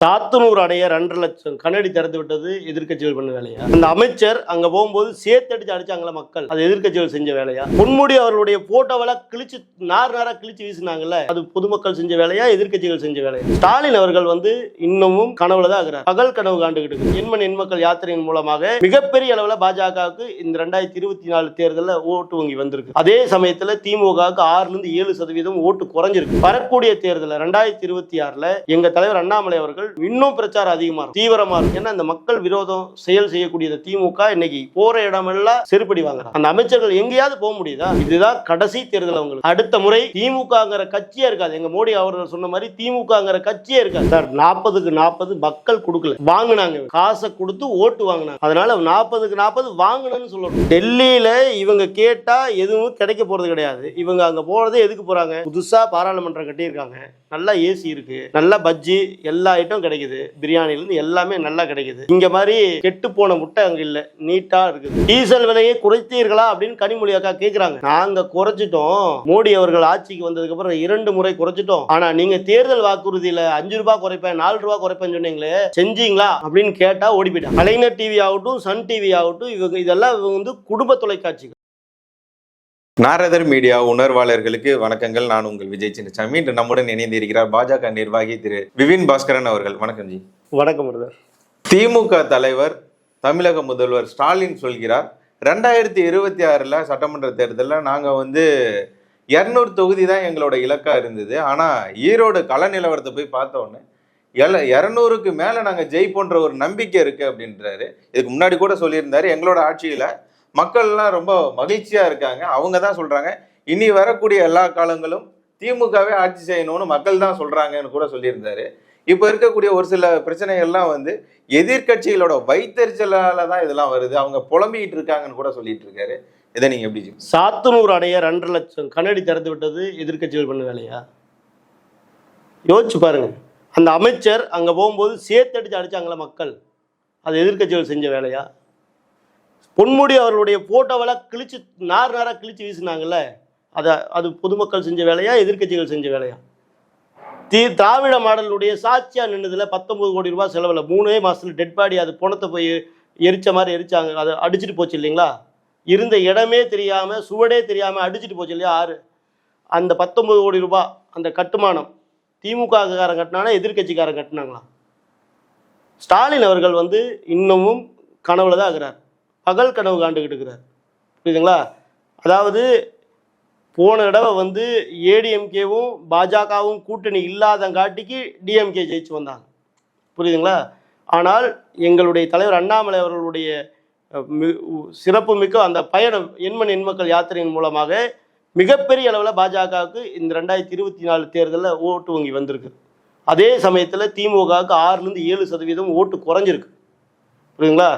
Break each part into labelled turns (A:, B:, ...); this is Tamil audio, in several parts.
A: তা சாத்தனூர் அடைய ரெண்டரை லட்சம் கண்ணடி திறந்து விட்டது எதிர்க்கட்சிகள் பண்ண வேலையா? அந்த அமைச்சர் அங்க போகும்போது சேர்த்தடிச்சு அடிச்சாங்களா மக்கள்? அது எதிர்கட்சிகள் செஞ்ச வேலையா? பொன்முடி அவர்களுடைய போட்டோவெல்லாம் கிழிச்சு நார் நாரா கிழிச்சு வீசினாங்கல்ல? அது பொதுமக்கள் செஞ்ச வேலையா? எதிர்க்கட்சிகள் செஞ்ச வேலையா? ஸ்டாலின் அவர்கள் வந்து இன்னமும் கனவுல தான் இருக்கிறார். பகல் கனவு காண்டுகிட்டு எண்மன் எண்மண் எண்மக்கள் யாத்திரையின் மூலமாக மிகப்பெரிய அளவுல பாஜகவுக்கு இந்த ரெண்டாயிரத்தி இருபத்தி நாலு தேர்தலில் ஓட்டு வங்கி வந்திருக்கு. அதே சமயத்துல திமுகவுக்கு ஆறுல இருந்து ஏழு சதவீதம் ஓட்டு குறைஞ்சிருக்கு. வரக்கூடிய தேர்தலில் ரெண்டாயிரத்தி இருபத்தி ஆறுல எங்க தலைவர் அண்ணாமலை அவர்கள் இன்னும் பிரச்சாரம் அதிகமா இருக்கும். தீவிரமா இருக்கும். ஏன்னா இந்த மக்கள் விரோதம் செயல் செய்யக்கூடிய திமுக. இன்னைக்கு போற இடமெல்லாம் செருப்படி வாங்குறாங்க. அந்த அமைச்சர்கள் எங்கேயாவது போக முடியுதா? இதுதான் கடைசி தேர்தல் அவங்களுக்கு. அடுத்த முறை திமுகங்கிற கட்சியே இருக்காது. எங்க மோடி அவர்கள் சொன்ன மாதிரி திமுகங்கிற கட்சியே இருக்காது. சார் நாற்பதுக்கு நாற்பது மக்கள் கொடுக்கல. வாங்கினாங்க காசை கொடுத்து ஓட்டு வாங்கினாங்க. அதனால நாற்பதுக்கு நாற்பது வாங்கணும்னு சொல்லணும். டெல்லியில இவங்க கேட்டா எதுவும் கிடைக்க போறது கிடையாது. இவங்க அங்க போறது எதுக்கு போறாங்க? புதுசா பாராளுமன்றம் கட்டியிருக்காங்க. நல்லா ஏசி இருக்கு. நல்லா பஜ்ஜி எல்லா ஐட்டம் கிடைக்கும் கிடைக்குது. பிரியாணிலேருந்து எல்லாமே நல்லா கிடைக்குது. இங்க மாதிரி கெட்டு போன முட்டை அங்கே இல்லை. நீட்டாக இருக்குது. டீசல் விலையை குறைத்தீர்களா அப்படின்னு கனிமொழி அக்கா கேட்குறாங்க நாங்கள் குறைச்சிட்டோம். மோடி அவர்கள் ஆட்சிக்கு வந்ததுக்கப்புறம் இரண்டு முறை குறைச்சிட்டோம். ஆனா நீங்க தேர்தல் வாக்குறுதியில அஞ்சு ரூபா குறைப்பேன் நாலு ரூபாய் குறைப்பேன்னு சொன்னீங்களே செஞ்சீங்களா அப்படின்னு கேட்டால் ஓடி போயிட்டாங்க. கலைஞர் டிவி ஆகட்டும் சன் டிவி ஆகட்டும் இவங்க இதெல்லாம் இவங்க வந்து குடும்ப தொலைக்காட்சிகள்.
B: நாரதர் மீடியா உணர்வாளர்களுக்கு வணக்கங்கள். நான் உங்கள் விஜய் சின்னசாமி. இன்று நம்முடன் இணைந்திருக்கிறார் பாஜக நிர்வாகி திரு விபின் பாஸ்கரன் அவர்கள். வணக்கம் ஜி.
A: வணக்கம்
B: திமுக தலைவர் தமிழக முதல்வர் ஸ்டாலின் சொல்கிறார் ரெண்டாயிரத்தி இருபத்தி ஆறில் சட்டமன்ற தேர்தலில் நாங்கள் வந்து இரநூறு தொகுதி தான் எங்களோட இலக்கா இருந்தது. ஆனால் ஈரோடு கள நிலவரத்தை போய் பார்த்த உடனே எல இரநூறுக்கு மேலே நாங்கள் ஜெயிப்போன்ற ஒரு நம்பிக்கை இருக்கு அப்படின்றாரு. இதுக்கு முன்னாடி கூட சொல்லியிருந்தாரு எங்களோட ஆட்சியில் மக்கள்லாம் ரொம்ப மகிழ்ச்சியா இருக்காங்க. அவங்க தான் சொல்றாங்க. இனி வரக்கூடிய எல்லா காலங்களும் திமுகவே ஆட்சி செய்யணும்னு மக்கள் தான் சொல்றாங்கன்னு கூட சொல்லியிருந்தாரு. இப்போ இருக்கக்கூடிய ஒரு சில பிரச்சனைகள்லாம் வந்து எதிர்க்கட்சிகளோட வைத்தறிச்சலால தான் இதெல்லாம் வருது. அவங்க புலம்பிக்கிட்டு இருக்காங்கன்னு கூட சொல்லிட்டு இருக்காரு. இதை நீங்க எப்படி
A: சாத்தனூர் அடைய ரெண்டரை லட்சம் கண்ணாடி திறந்து விட்டது எதிர்க்கட்சிகள் பண்ண வேலையா? யோசிச்சு பாருங்க. அந்த அமைச்சர் அங்க போகும்போது சேர்த்தடிச்சு அடிச்சாங்களா மக்கள். அது எதிர்க்கட்சிகள் செஞ்ச வேலையா? பொன்முடி அவர்களுடைய போட்டோவெல்லாம் கிழிச்சு நார் நாராக கிழிச்சு வீசினாங்கல்ல? அதை அது பொதுமக்கள் செஞ்ச வேலையா எதிர்க்கட்சிகள் செஞ்ச வேலையா? தி திராவிட மாடலுடைய சாட்சியாக நின்னதுல பத்தொம்பது கோடி ரூபாய் செலவில் மூணே மாதத்தில் டெட் பாடி அது பணத்தை போய் எரிச்ச மாதிரி எரிச்சாங்க. அதை அடிச்சிட்டு போச்சு இல்லைங்களா? இருந்த இடமே தெரியாமல் சுவடே தெரியாமல் அடிச்சிட்டு போச்சு இல்லையா ஆறு? அந்த பத்தொம்பது கோடி ரூபாய் அந்த கட்டுமானம் திமுகக்காரன் கட்டினானா எதிர்க்கட்சிக்காரன் கட்டினாங்களா? ஸ்டாலின் அவர்கள் வந்து இன்னமும் கனவுல தான் ஆகிறார் பகல் கனவு காண்டுக்கிட்டு இருக்கிறார். புரியுதுங்களா? அதாவது போன தடவை வந்து ஏடிஎம்கேவும் பாஜகவும் கூட்டணி இல்லாதங்காட்டிக்கு டிஎம்கே ஜெயிச்சு வந்தாங்க. புரியுதுங்களா? ஆனால் எங்களுடைய தலைவர் அண்ணாமலை அவர்களுடைய சிறப்பு மிக்க சிறப்புமிக்க அந்த பயணம் எண்மண் எண்மக்கள் யாத்திரையின் மூலமாக மிகப்பெரிய அளவில் பாஜகவுக்கு இந்த ரெண்டாயிரத்தி இருபத்தி நாலு தேர்தலில் ஓட்டு வங்கி வந்திருக்கு. அதே சமயத்தில் திமுகவுக்கு ஆறுலேருந்து ஏழு சதவீதம் ஓட்டு குறைஞ்சிருக்கு. புரியுதுங்களா?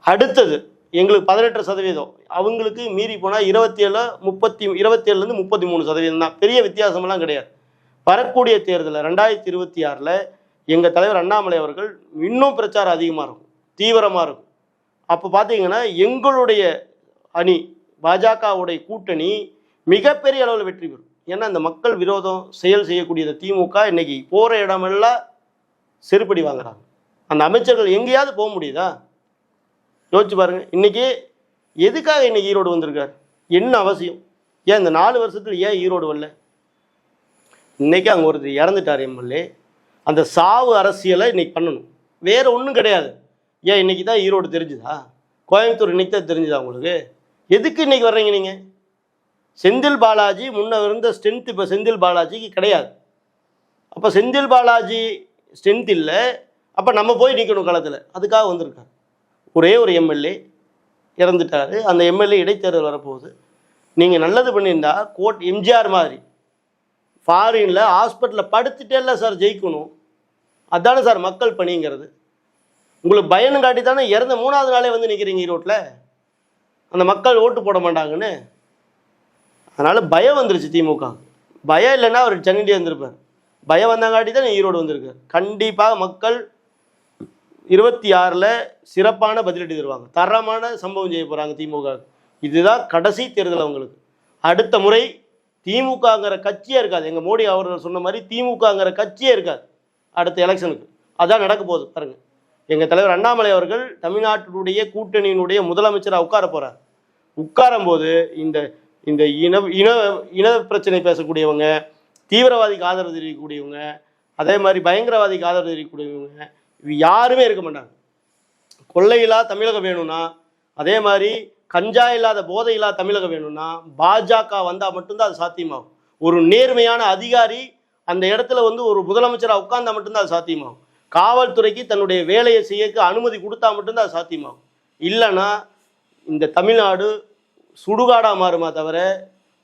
A: அடுத்தது எங்களுக்கு பதினெட்டு சதவீதம். அவங்களுக்கு மீறி போனால் இருபத்தி ஏழு முப்பத்தி இருபத்தேழுலேருந்து முப்பத்தி மூணு சதவீதம் தான். பெரிய வித்தியாசமெல்லாம் கிடையாது. வரக்கூடிய தேர்தலில் ரெண்டாயிரத்தி இருபத்தி ஆறில் எங்கள் தலைவர் அண்ணாமலை அவர்கள் இன்னும் பிரச்சாரம் அதிகமாக இருக்கும். தீவிரமாக இருக்கும். அப்போ பார்த்தீங்கன்னா எங்களுடைய அணி பாஜகவுடைய கூட்டணி மிகப்பெரிய அளவில் வெற்றி பெறும். ஏன்னா இந்த மக்கள் விரோதம் செயல் செய்யக்கூடிய இந்த திமுக இன்னைக்கு போகிற இடமெல்லாம் செருப்படி வாங்குறாங்க. அந்த அமைச்சர்கள் எங்கேயாவது போக முடியுதா? யோசிச்சு பாருங்கள் இன்றைக்கி எதுக்காக இன்றைக்கி ஈரோடு வந்திருக்கார்? என்ன அவசியம்? ஏன் இந்த நாலு வருஷத்தில் ஏன் ஈரோடு வரல? இன்றைக்கி அங்கே ஒருத்தர் இறந்துட்டார் எம்எல்ஏ. அந்த சாவு அரசியலை இன்றைக்கி பண்ணணும். வேறு ஒன்றும் கிடையாது. ஏன் இன்றைக்கி தான் ஈரோடு தெரிஞ்சுதா? கோயம்புத்தூர் இன்னைக்கு தான் தெரிஞ்சுதா உங்களுக்கு? எதுக்கு இன்றைக்கி வர்றீங்க நீங்கள் செந்தில் பாலாஜி முன்ன இருந்த ஸ்ட்ரென்த் இப்போ செந்தில் பாலாஜிக்கு கிடையாது. அப்போ செந்தில் பாலாஜி ஸ்ட்ரென்த் இல்லை. அப்போ நம்ம போய் நிற்கணும் களத்தில். அதுக்காக வந்திருக்காங்க ஒரே ஒரு எம்எல்ஏ இறந்துட்டாரு. அந்த எம்எல்ஏ இடைத்தேர்தல் வரப்போகுது. நீங்கள் நல்லது பண்ணியிருந்தா கோட் எம்ஜிஆர் மாதிரி ஃபாரினில் ஹாஸ்பிட்டலில் படுத்துட்டே இல்லை சார் ஜெயிக்கணும். அதானே சார் மக்கள் பணிங்கிறது. உங்களுக்கு பயணம் காட்டி தானே இறந்த மூணாவது நாளே வந்து நிற்கிறீங்க ஈரோட்டில். அந்த மக்கள் ஓட்டு போட மாட்டாங்கன்னு. அதனால் பயம் வந்துருச்சு திமுக. பயம் இல்லைன்னா அவர் சென்னையிலே இருந்திருப்பார். பயம் வந்தங்காட்டி தான் ஈரோடு வந்திருக்கார் கண்டிப்பாக மக்கள் இருபத்தி ஆறில் சிறப்பான பதிலடி தருவாங்க. தரமான சம்பவம் செய்ய போகிறாங்க திமுக. இதுதான் கடைசி தேர்தல் அவங்களுக்கு. அடுத்த முறை திமுகங்கிற கட்சியே இருக்காது. எங்கள் மோடி அவர்கள் சொன்ன மாதிரி திமுகங்கிற கட்சியே இருக்காது. அடுத்த எலெக்ஷனுக்கு. அதான் நடக்க போகுது. பாருங்கள் எங்கள் தலைவர் அண்ணாமலை அவர்கள் தமிழ்நாட்டினுடைய கூட்டணியினுடைய முதலமைச்சராக உட்கார போகிறார் உட்காரும் போது இந்த இந்த இன இன இன பிரச்சனை பேசக்கூடியவங்க தீவிரவாதிக்கு ஆதரவு தெரிவிக்கக்கூடியவங்க அதே மாதிரி பயங்கரவாதிக்கு ஆதரவு தெரிவிக்கக்கூடியவங்க யாருமே இருக்க மாட்டாங்க. கொள்ளையில்லா தமிழகம் வேணும்னா அதே மாதிரி கஞ்சா இல்லாத போதை இல்லாத தமிழகம் வேணும்னா பாஜக வந்தால் மட்டும்தான் அது சாத்தியமாகும். ஒரு நேர்மையான அதிகாரி அந்த இடத்துல வந்து ஒரு முதலமைச்சராக உட்கார்ந்தா மட்டும்தான் அது சாத்தியமாகும். காவல்துறைக்கு தன்னுடைய வேலையை செய்யக்கு அனுமதி கொடுத்தா மட்டும்தான் அது சாத்தியமாகும். இல்லைன்னா இந்த தமிழ்நாடு சுடுகாடாக மாறுமா தவிர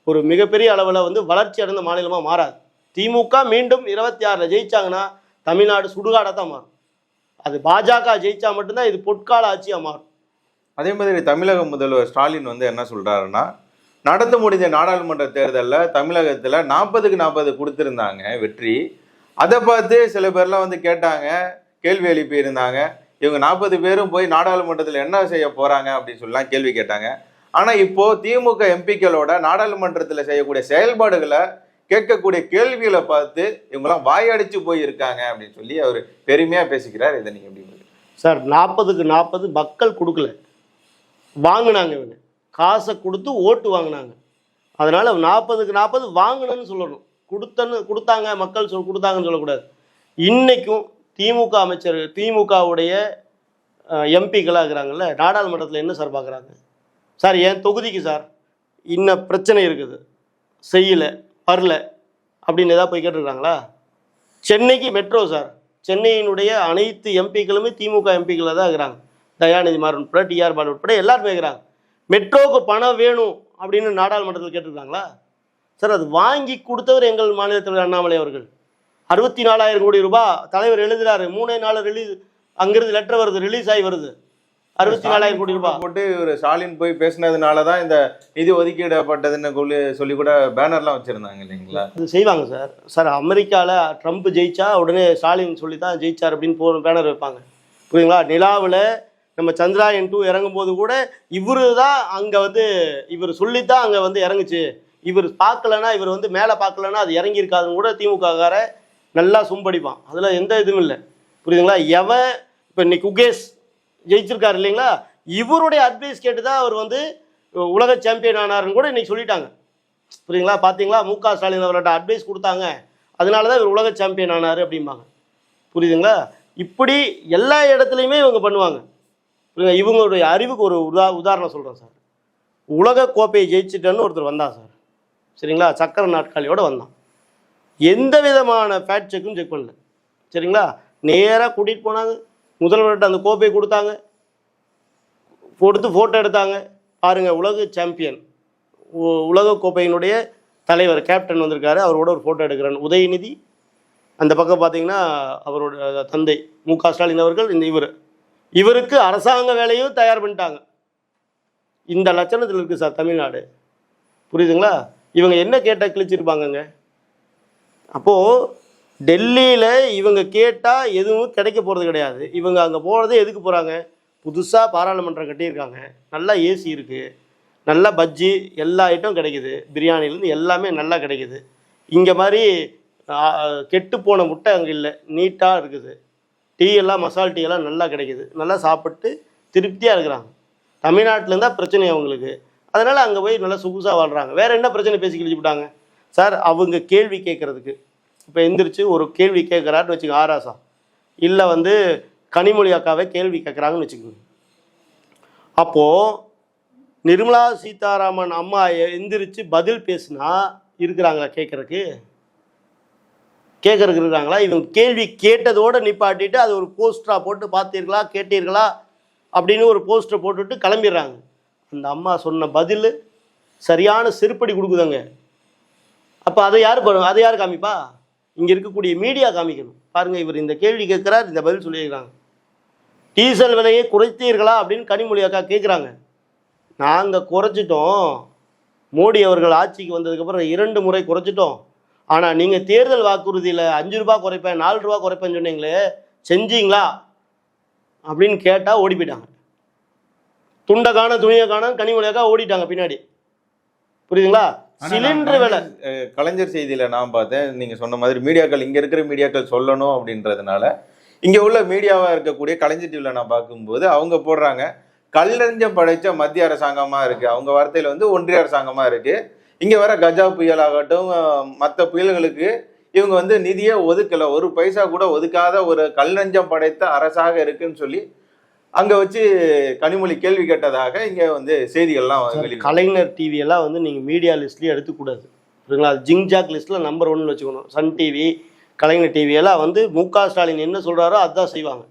A: ஒரு மிகப்பெரிய அளவில் வந்து வளர்ச்சி அடைந்த மாநிலமாக மாறாது. திமுக மீண்டும் இருபத்தி ஆறில் ஜெயிச்சாங்கன்னா தமிழ்நாடு சுடுகாடாக தான் மாறும். அது பாஜக ஜெயிச்சா மட்டும்தான் இது பொற்கால ஆட்சியாக மாறும்.
B: அதே மாதிரி தமிழக முதல்வர் ஸ்டாலின் வந்து என்ன சொல்கிறாருன்னா நடந்து முடிந்த நாடாளுமன்ற தேர்தலில் தமிழகத்தில் நாற்பதுக்கு நாற்பது கொடுத்துருந்தாங்க வெற்றி. அதை பார்த்து சில பேர்லாம் வந்து கேட்டாங்க கேள்வி எழுப்பியிருந்தாங்க. இவங்க நாற்பது பேரும் போய் நாடாளுமன்றத்தில் என்ன செய்ய போகிறாங்க அப்படின்னு சொல்லலாம் கேள்வி கேட்டாங்க. ஆனால் இப்போது திமுக எம்பிக்களோட நாடாளுமன்றத்தில் செய்யக்கூடிய செயல்பாடுகளை கேட்கக்கூடிய கேள்விகளை பார்த்து இவங்கெல்லாம் வாயடிச்சு போயிருக்காங்க அப்படின்னு சொல்லி அவர் பெருமையாக பேசிக்கிறார். இதை நீங்கள் எப்படி
A: சார் நாற்பதுக்கு நாற்பது மக்கள் கொடுக்கல. வாங்கினாங்க இவங்க. காசை கொடுத்து ஓட்டு வாங்கினாங்க. அதனால் நாற்பதுக்கு நாற்பது வாங்கினேன்னு சொல்லணும். கொடுத்தன்னு கொடுத்தாங்க மக்கள் சொல் கொடுத்தாங்கன்னு சொல்லக்கூடாது. இன்றைக்கும் திமுக அமைச்சர் திமுகவுடைய எம்பிக்களாக இருக்கிறாங்கல்ல நாடாளுமன்றத்தில் என்ன சார் பார்க்குறாங்க? சார் என் தொகுதிக்கு சார் இன்ன பிரச்சனை இருக்குது. செய்யலை. வரல அப்படின்னு ஏதாவது போய் கேட்டிருக்காங்களா? சென்னைக்கு மெட்ரோ சார். சென்னையினுடைய அனைத்து எம்பிக்களுமே திமுக எம்பிக்களாக தான் இருக்கிறாங்க. தயாநிதி மாறன் உட்பட டிஆர் பாலு உட்பட எல்லாருமே இருக்கிறாங்க. மெட்ரோவுக்கு பணம் வேணும் அப்படின்னு நாடாளுமன்றத்தில் கேட்டிருக்காங்களா? சார் அது வாங்கி கொடுத்தவர் எங்கள் மாநில தலைவர் அண்ணாமலை அவர்கள். அறுபத்தி நாலாயிரம் கோடி ரூபாய் தலைவர் எழுதுகிறாரு மூணே நாள் ரிலீஸ் அங்கிருந்து லெட்டர் வருது ரிலீஸ் ஆகி வருது. அறுபத்தி நாலாயிரம் கோடி ரூபாய்.
B: போட்டு ஒரு ஸ்டாலின் போய் பேசினதுனால தான் இந்த நிதி ஒதுக்கீடப்பட்டதுன்னு சொல்லி சொல்லி கூட பேனர்லாம் வச்சிருந்தாங்க இல்லைங்களா?
A: இது செய்வாங்க சார். சார் அமெரிக்காவில் ட்ரம்ப் ஜெயிச்சா உடனே ஸ்டாலின் சொல்லி தான் ஜெயிச்சார் அப்படின்னு போ பேனர் வைப்பாங்க. புரியுங்களா நிலாவில் நம்ம சந்திராயன் டூ இறங்கும்போது கூட இவரு தான் அங்கே வந்து இவர் சொல்லி தான் அங்கே வந்து இறங்குச்சு. இவர் பார்க்கலனா இவர் வந்து மேலே பார்க்கலனா அது இறங்கி இருக்காதுன்னு கூட திமுககார நல்லா சும்படிப்பான். அதில் எந்த இதுவும் இல்லை. புரியுதுங்களா? எவன் இப்போ இன்னைக்கு குகேஷ் ஜெயிச்சிருக்காரு இல்லைங்களா? இவருடைய அட்வைஸ் கேட்டு தான் அவர் வந்து உலக சாம்பியன் ஆனாருன்னு கூட இன்னைக்கு சொல்லிட்டாங்க. புரியுங்களா பார்த்தீங்களா மு க ஸ்டாலின் அவரோட அட்வைஸ் கொடுத்தாங்க. அதனால தான் இவர் உலக சாம்பியன் ஆனார் அப்படிம்பாங்க. புரியுதுங்களா? இப்படி எல்லா இடத்துலையுமே இவங்க பண்ணுவாங்க. புரியுதா இவங்களுடைய அறிவுக்கு ஒரு உதா உதாரணம் சொல்கிறேன் சார். உலக கோப்பையை ஜெயிச்சிட்டேன்னு ஒருத்தர் வந்தான் சார். சரிங்களா? சக்கர நாட்காலியோட வந்தான். எந்த விதமான ஃபேட் செக்கும் செக் பண்ணல. சரிங்களா? நேராக கூட்டிகிட்டு போனாங்க. முதல்வர்கிட்ட அந்த கோப்பையை கொடுத்தாங்க. கொடுத்து ஃபோட்டோ எடுத்தாங்க. பாருங்க உலக சாம்பியன் உ- உலக கோப்பையினுடைய தலைவர் கேப்டன் வந்திருக்காரு. அவரோட ஒரு ஃபோட்டோ எடுக்கிறான். உதயநிதி அந்த பக்கம் பார்த்தீங்கன்னா அவரோட தந்தை மு க ஸ்டாலின் அவர்கள் இந்த இவர். இவருக்கு அரசாங்க வேலையும் தயார் பண்ணிட்டாங்க. இந்த லட்சணத்தில் இருக்குது சார் தமிழ்நாடு. புரியுதுங்களா? இவங்க என்ன கேட்டால் கிழிச்சிருப்பாங்கங்க? அப்போது டெல்லியில் இவங்க கேட்டால் எதுவும் கிடைக்க போகிறது கிடையாது. இவங்க அங்கே போகிறது எதுக்கு போகிறாங்க புதுசாக பாராளுமன்றம் கட்டியிருக்காங்க. நல்லா ஏசி இருக்குது நல்லா பஜ்ஜி எல்லா ஐட்டம் கிடைக்குது. பிரியாணிலேருந்து எல்லாமே நல்லா கிடைக்குது. இங்கே மாதிரி கெட்டு போன முட்டை அங்கே இல்லை. நீட்டாக இருக்குது. டீ எல்லாம் மசால் டீ எல்லாம் நல்லா கிடைக்குது. நல்லா சாப்பிட்டு திருப்தியாக இருக்கிறாங்க. தமிழ்நாட்டில் இருந்தால் பிரச்சனை அவங்களுக்கு அதனால் அங்கே போய் நல்லா சொகுசாக வாழ்கிறாங்க வேறு என்ன பிரச்சனை பேசி கிழிச்சுட்டாங்க சார் அவங்க கேள்வி கேட்குறதுக்கு. இப்போ எந்திரிச்சு ஒரு கேள்வி கேட்குறாருன்னு வச்சுக்கோங்க ஆராசா இல்லை வந்து கனிமொழி அக்காவை கேள்வி கேட்குறாங்கன்னு வச்சுக்கோங்க. அப்போது நிர்மலா சீதாராமன் அம்மா எந்திரிச்சு பதில் பேசுனா இருக்கிறாங்களா கேட்குறக்கு கேட்கறதுக்கு இருக்காங்களா இவங்க கேள்வி கேட்டதோடு நிப்பாட்டிட்டு அது ஒரு போஸ்டராக போட்டு பார்த்தீர்களா கேட்டீர்களா அப்படின்னு ஒரு போஸ்டர் போட்டுட்டு கிளம்பிடுறாங்க. அந்த அம்மா சொன்ன பதில் சரியான செருப்படி கொடுக்குதாங்க. அப்போ அதை யார் அதை யார் காமிப்பா? இங்கே இருக்கக்கூடிய மீடியா காமிக்கணும். பாருங்கள் இவர் இந்த கேள்வி கேட்குறார் இந்த பதில் சொல்லியிருக்கிறாங்க. டீசல் விலையை குறைத்தீர்களா அப்படின்னு கனிமொழி அக்கா கேட்குறாங்க. நாங்கள் குறைச்சிட்டோம். மோடி அவர்கள் ஆட்சிக்கு வந்ததுக்கப்புறம் இரண்டு முறை குறைச்சிட்டோம். ஆனால் நீங்கள் தேர்தல் வாக்குறுதியில் அஞ்சு ரூபா குறைப்பேன் நாலு ரூபா குறைப்பேன்னு சொன்னீங்களே செஞ்சீங்களா? அப்படின்னு கேட்டால் ஓடி போயிட்டாங்க துண்டை காண துணியை காண கனிமொழியாக்கா ஓடிட்டாங்க பின்னாடி. புரியுதுங்களா? சிலிண்டர் விலை.
B: கலைஞர் செய்தியில நான் பார்த்தேன். நீங்க சொன்ன மாதிரி மீடியாக்கள் இங்க இருக்கிற மீடியாக்கள் சொல்லணும் அப்படின்றதுனால இங்க உள்ள மீடியாவா இருக்கக்கூடிய கலைஞர் டிவில நான் பார்க்கும்போது அவங்க போடுறாங்க கல்லறிஞ்சம் படைச்ச மத்திய அரசாங்கமா இருக்கு. அவங்க வார்த்தையில வந்து ஒன்றிய அரசாங்கமா இருக்கு. இங்க வர கஜா புயல் ஆகட்டும் மற்ற புயல்களுக்கு இவங்க வந்து நிதியே ஒதுக்கல. ஒரு பைசா கூட ஒதுக்காத ஒரு கல்லஞ்சம் படைத்த அரசாக இருக்குன்னு சொல்லி அங்க வச்சு கனிமொழி கேள்வி கேட்டதாக இங்க வந்து செய்திகள்லாம்
A: கலைஞர் டிவி எல்லாம் வந்து நீங்கள் மீடியா லிஸ்ட்லேயே எடுத்துக்கூடாது சரிங்களா அது ஜிங்ஜாக் லிஸ்ட்டில் நம்பர் ஒன்னு வச்சுக்கணும். சன் டிவி கலைஞர் டிவி எல்லாம் வந்து மு க ஸ்டாலின் என்ன சொல்கிறாரோ அதுதான் செய்வாங்க.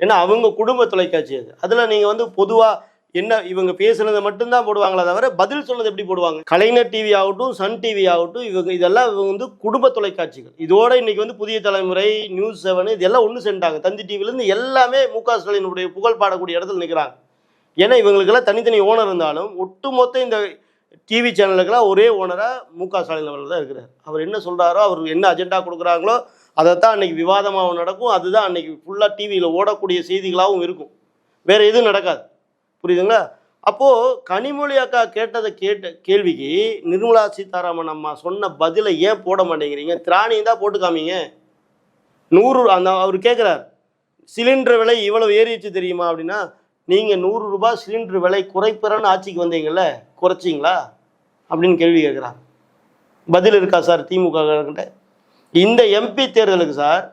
A: ஏன்னா அவங்க குடும்ப தொலைக்காட்சி அது. அதில் நீங்கள் வந்து பொதுவாக என்ன இவங்க பேசுனதை மட்டும்தான் போடுவாங்களே தவிர பதில் சொன்னது எப்படி போடுவாங்க? கலைஞர் டிவி ஆகட்டும் சன் டிவி ஆகட்டும் இவங்க இதெல்லாம் இவங்க வந்து குடும்ப தொலைக்காட்சிகள். இதோட இன்னைக்கு வந்து புதிய தலைமுறை நியூஸ் செவன் இதெல்லாம் ஒன்று சென்றாங்க. தந்தி டிவிலேருந்து எல்லாமே மு க ஸ்டாலினுடைய புகழ் பாடக்கூடிய இடத்துல நிற்கிறாங்க ஏன்னா இவங்களுக்கெல்லாம் தனித்தனி ஓனர் இருந்தாலும் ஒட்டுமொத்த இந்த டிவி சேனலுக்கெல்லாம் ஒரே ஓனராக மு க ஸ்டாலின் அவர்கள் தான் இருக்கிறார். அவர் என்ன சொல்கிறாரோ அவர் என்ன அஜெண்டா கொடுக்குறாங்களோ அதை தான் அன்றைக்கி விவாதமாகவும் நடக்கும். அதுதான் அன்றைக்கி ஃபுல்லாக டிவியில் ஓடக்கூடிய செய்திகளாகவும் இருக்கும். வேறு எதுவும் நடக்காது. புரியுதுங்களா? அப்போது கனிமொழி அக்கா கேட்டதை கேட்ட கேள்விக்கு நிர்மலா சீதாராமன் அம்மா சொன்ன பதிலை ஏன் போட மாட்டேங்கிறீங்க? திராணி தான் போட்டு காமிங்க. நூறு அந்த அவர் கேட்குறார் சிலிண்டர் விலை இவ்வளவு ஏறிச்சு தெரியுமா? அப்படின்னா நீங்கள் நூறு ரூபாய் சிலிண்டர் விலை குறைப்பறன்னு ஆட்சிக்கு வந்தீங்கல்ல குறைச்சிங்களா? அப்படின்னு கேள்வி கேட்குறான் பதில் இருக்கா சார் திமுகட்ட இந்த எம்பி தேர்தலுக்கு சார்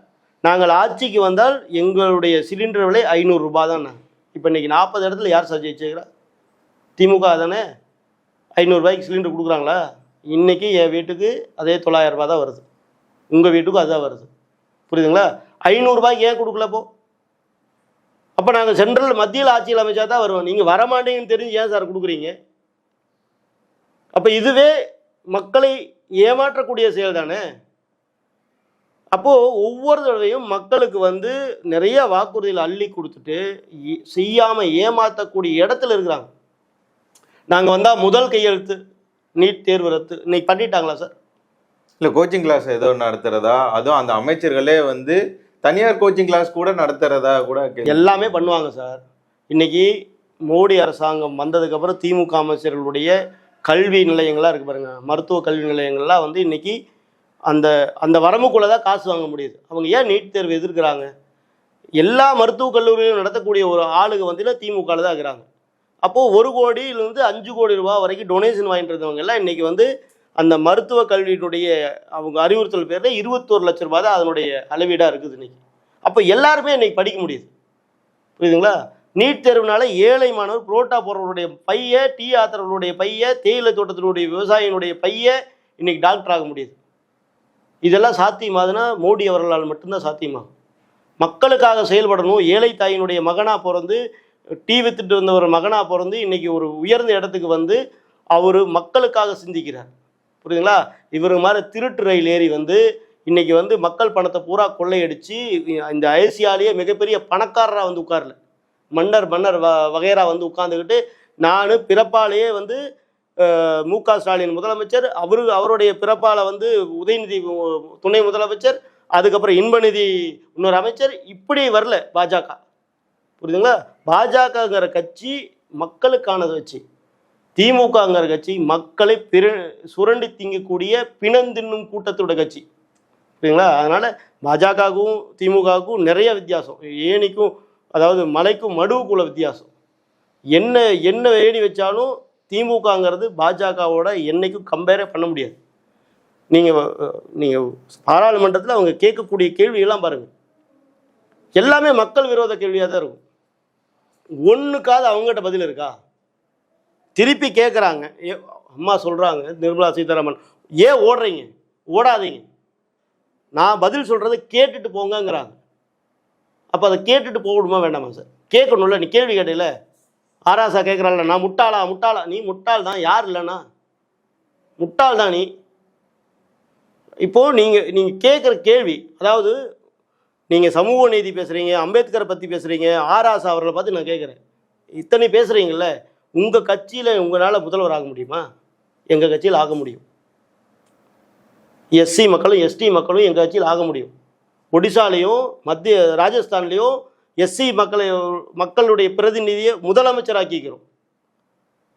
A: நாங்கள் ஆட்சிக்கு வந்தால் எங்களுடைய சிலிண்டர் விலை ஐநூறுரூபா தான் தானே. இப்போ இன்னைக்கு நாற்பது இடத்துல யார் சார் ஜெயிச்சுக்கிறா திமுக தானே? ஐநூறுரூபாய்க்கு சிலிண்டர் கொடுக்குறாங்களா? இன்னைக்கு என் வீட்டுக்கு அதே தொள்ளாயிரம் ரூபாய் தான் வருது. உங்கள் வீட்டுக்கும் அதுதான் வருது. புரியுதுங்களா? ஐநூறுரூபாய்க்கு ஏன் கொடுக்கலப்போ அப்போ நாங்கள் சென்ட்ரல் மத்தியில் ஆட்சியில் அமைச்சா தான் வருவோம். நீங்கள் வரமாட்டேங்கன்னு தெரிஞ்சு ஏன் சார் கொடுக்குறீங்க? அப்போ இதுவே மக்களை ஏமாற்றக்கூடிய செயல் தானே? அப்போது ஒவ்வொரு தடவையும் மக்களுக்கு வந்து நிறைய வாக்குறுதிகள் அள்ளி கொடுத்துட்டு இ- செய்யாம ஏமாற்றக்கூடிய இடத்துல இருக்கிறாங்க. நாங்கள் வந்தால் முதல் கையெழுத்து நீட் தேர்வு ரத்து. இன்னைக்கு பண்ணிட்டாங்களா சார்?
B: இல்ல கோச்சிங் கிளாஸ் ஏதோ நடத்துறதா? அதுவும் அந்த அமைச்சர்களே வந்து தனியார் கோச்சிங் கிளாஸ் கூட நடத்துறதா கூட.
A: எல்லாமே பண்ணுவாங்க சார். இன்னைக்கு மோடி அரசாங்கம் வந்ததுக்கப்புறம் திமுக அமைச்சர்களுடைய கல்வி நிலையங்கள்லாம் இருக்கு பாருங்க. மருத்துவ கல்வி நிலையங்கள்லாம் வந்து இன்னைக்கு அந்த அந்த வரம்புக்குள்ளே தான் காசு வாங்க முடியுது. அவங்க ஏன் நீட் தேர்வு எதிர்க்கிறாங்க? எல்லா மருத்துவக் கல்லூரியிலும் நடத்தக்கூடிய ஒரு ஆளுங்க வந்து திமுகவில் தான் இருக்கிறாங்க. அப்போது ஒரு கோடியிலேருந்து அஞ்சு கோடி ரூபா வரைக்கும் டொனேஷன் வாங்கிட்டு இருந்தவங்க எல்லாம் இன்னைக்கு வந்து அந்த மருத்துவ கல்வியினுடைய அவங்க அறிவுறுத்தல் பேரில் இருபத்தோரு லட்ச ரூபா தான் அதனுடைய அளவீடாக இருக்குது இன்றைக்கி அப்போ எல்லாருமே இன்னைக்கு படிக்க முடியுது. புரியுதுங்களா? நீட் தேர்வுனால ஏழை மாணவர் புரோட்டா போடுறவருடைய பைய டீ ஆத்திரவர்களுடைய பைய தேயிலை தோட்டத்தினுடைய விவசாயினுடைய பைய இன்னைக்கு டாக்டர் ஆக முடியுது. இதெல்லாம் சாத்தியமாதுன்னா மோடி அவர்களால் மட்டும்தான் சாத்தியமாகும். மக்களுக்காக செயல்படணும். ஏழை தாயினுடைய மகனாக பிறந்து டீ வித்துட்டு வந்த ஒரு மகனாக பிறந்து இன்னைக்கு ஒரு உயர்ந்த இடத்துக்கு வந்து அவர் மக்களுக்காக சிந்திக்கிறார். புரியுதுங்களா? இவர் மாதிரி திருட்டு ரயில் ஏறி வந்து இன்றைக்கி வந்து மக்கள் பணத்தை பூரா கொள்ளையடிச்சு இந்த ஐசியாலேயே மிகப்பெரிய பணக்காரராக வந்து உட்காரல. மன்னர் மன்னர் வ வகைரா வந்து உட்காந்துக்கிட்டு நான் பிறப்பாலேயே வந்து மு க. ஸ்டாலின் முதலமைச்சர் அவரு அவருடைய பிறப்பால வந்து உதயநிதி துணை முதலமைச்சர் அதுக்கப்புறம் இன்பநிதி இன்னொரு அமைச்சர் இப்படி வரல பாஜக. புரியுதுங்களா? பாஜகங்கிற கட்சி மக்களுக்கானது வச்சு திமுகங்கிற கட்சி மக்களை பிற சுரண்டி திங்கக்கூடிய பிணந்தின்னும் கூட்டத்தோட கட்சி. புரியுதுங்களா? அதனால் பாஜகவுக்கும் திமுகவுக்கும் நிறைய வித்தியாசம். ஏனிக்கும் அதாவது மலைக்கும் மடுவுக்குள்ள வித்தியாசம். என்ன என்ன ஏணி வச்சாலும் திமுகங்கிறது பாஜகவோட என்னைக்கும் கம்பேரே பண்ண முடியாது. நீங்கள் நீங்கள் பாராளுமன்றத்தில் அவங்க கேட்கக்கூடிய கேள்வியெல்லாம் பாருங்கள் எல்லாமே மக்கள் விரோத கேள்வியாக தான் இருக்கும். ஒன்றுக்காவது அவங்ககிட்ட பதில் இருக்கா? திருப்பி கேட்குறாங்க அம்மா சொல்கிறாங்க நிர்மலா சீதாராமன் ஏன் ஓடுறீங்க? ஓடாதீங்க. நான் பதில் சொல்கிறத கேட்டுட்டு போங்கங்கிறாங்க. அப்போ அதை கேட்டுட்டு போகணுமா வேண்டாமா சார்? கேட்கணும்ல நீ கேள்வி கேட்டீங்களே ஆராசா கேட்குறாள் நான் முட்டாளா முட்டாளா நீ முட்டாள் தான் யார் இல்லைண்ணா முட்டாள் தான் நீ. இப்போது நீங்கள் நீங்கள் கேட்குற கேள்வி அதாவது நீங்கள் சமூக நீதி பேசுகிறீங்க அம்பேத்கரை பற்றி பேசுகிறீங்க ஆராசா அவர்களை பார்த்து நான் கேட்குறேன் இத்தனை பேசுகிறீங்கள உங்கள் கட்சியில் உங்களால் முதல்வர் ஆக முடியுமா? எங்கள் கட்சியில் ஆக முடியும். எஸ்சி மக்களும் எஸ்டி மக்களும் எங்கள் கட்சியில் ஆக முடியும். ஒடிசாலேயும் மத்திய ராஜஸ்தான்லேயும் எஸ்சி மக்களை மக்களுடைய பிரதிநிதியை முதலமைச்சராக்கிக்கிறோம்.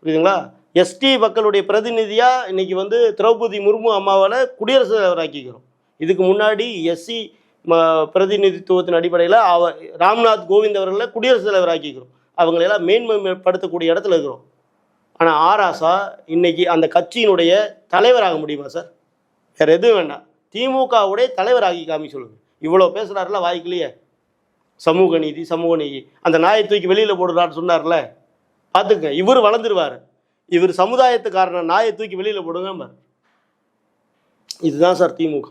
A: புரியுதுங்களா? எஸ்டி மக்களுடைய பிரதிநிதியாக இன்னைக்கு வந்து திரௌபதி முர்மு அம்மாவால் குடியரசுத் தலைவர் ஆக்கிக்கிறோம் இதுக்கு முன்னாடி எஸ்சி ம- பிரதிநிதித்துவத்தின் அடிப்படையில் அவ ராம்நாத் கோவிந்த் அவர்களை குடியரசுத் தலைவர் ஆக்கிக்கிறோம் அவங்களையெல்லாம் மேன்மைப்படுத்தக்கூடிய இடத்துல இருக்கிறோம். ஆனால் ஆராசா இன்னைக்கு அந்த கட்சியினுடைய தலைவராக முடியுமா சார்? வேறு எதுவும் வேண்டாம். திமுகவுடைய தலைவராகி காமி சொல்லுங்கள் இவ்வளோ பேசுகிறாருல வாய்க்கலையே சமூக நீதி சமூக நீதி. அந்த நாயை தூக்கி வெளியில் போடுறான்னு சொன்னார்ல? பார்த்துக்க இவர் வளர்ந்துருவார். இவர் சமுதாயத்துக்காரன நாயை தூக்கி வெளியில் போடுங்க இதுதான் சார் திமுக.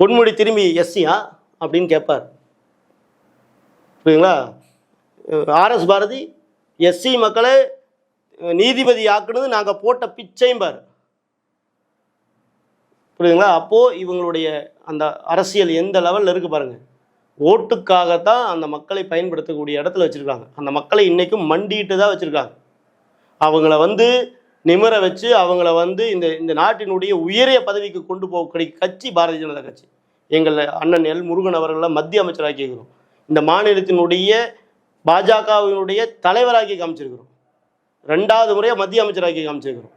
A: பொன்முடி திரும்பி எஸ்சியா அப்படின்னு கேட்பார் புரியுங்களா ஆர்எஸ் பாரதி எஸ்சி மக்களை நீதிபதி ஆக்குனது நாங்கள் போட்ட பிச்சைம்பார் புரியுதுங்களா? அப்போது இவங்களுடைய அந்த அரசியல் எந்த லெவலில் இருக்குது பாருங்கள் ஓட்டுக்காகத்தான் அந்த மக்களை பயன்படுத்தக்கூடிய இடத்துல வச்சுருக்காங்க. அந்த மக்களை இன்றைக்கும் மண்டிட்டு தான் வச்சுருக்காங்க. அவங்கள வந்து நிமிர வச்சு அவங்கள வந்து இந்த இந்த நாட்டினுடைய உயரிய பதவிக்கு கொண்டு போகக்கூடிய கட்சி பாரதிய ஜனதா கட்சி. எங்கள் அண்ணன் எல் முருகன் அவர்களை மத்திய அமைச்சராக்கி இருக்கிறோம். இந்த மாநிலத்தினுடைய பாஜகவினுடைய தலைவராக்கி காமிச்சிருக்கிறோம். ரெண்டாவது முறையாக மத்திய அமைச்சராக்கி காமிச்சிருக்கிறோம்.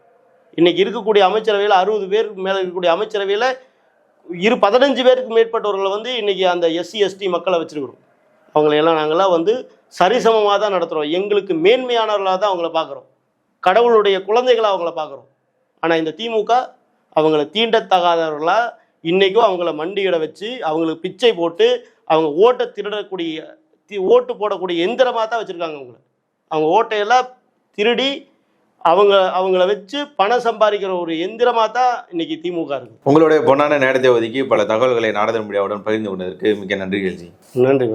A: இன்றைக்கி இருக்கக்கூடிய அமைச்சரவையில் அறுபது பேருக்கு மேலே இருக்கக்கூடிய அமைச்சரவையில் இரு பதினஞ்சு பேருக்கு மேற்பட்டவர்களை வந்து இன்றைக்கி அந்த எஸ்சி எஸ்டி மக்களை வச்சிருக்கிறோம். அவங்களையெல்லாம் நாங்களாம் வந்து சரிசமமாக தான் நடத்துகிறோம் எங்களுக்கு மேன்மையானவர்களாக தான் அவங்கள பார்க்குறோம் கடவுளுடைய குழந்தைகளாக அவங்கள பார்க்குறோம் ஆனால் இந்த திமுக அவங்கள தீண்டத்தகாதவர்களாக இன்றைக்கும் அவங்கள மண்டியிட வச்சு அவங்களுக்கு பிச்சை போட்டு அவங்க ஓட்டை திருடக்கூடிய ஓட்டு போடக்கூடிய எந்திரமாக தான் வச்சுருக்காங்க அவங்கள. அவங்க ஓட்டையெல்லாம் திருடி அவங்க அவங்கள வச்சு பணம் சம்பாதிக்கிற ஒரு எந்திரமாக தான் இன்னைக்கு திமுக இருக்குது
B: உங்களுடைய பொன்னான நேரத்தை ஒதுக்கி பல தகவல்களை நாடக முடியாவுடன் பகிர்ந்து கொண்டதற்கு மிக்க நன்றிகள் ஜி
A: நன்றி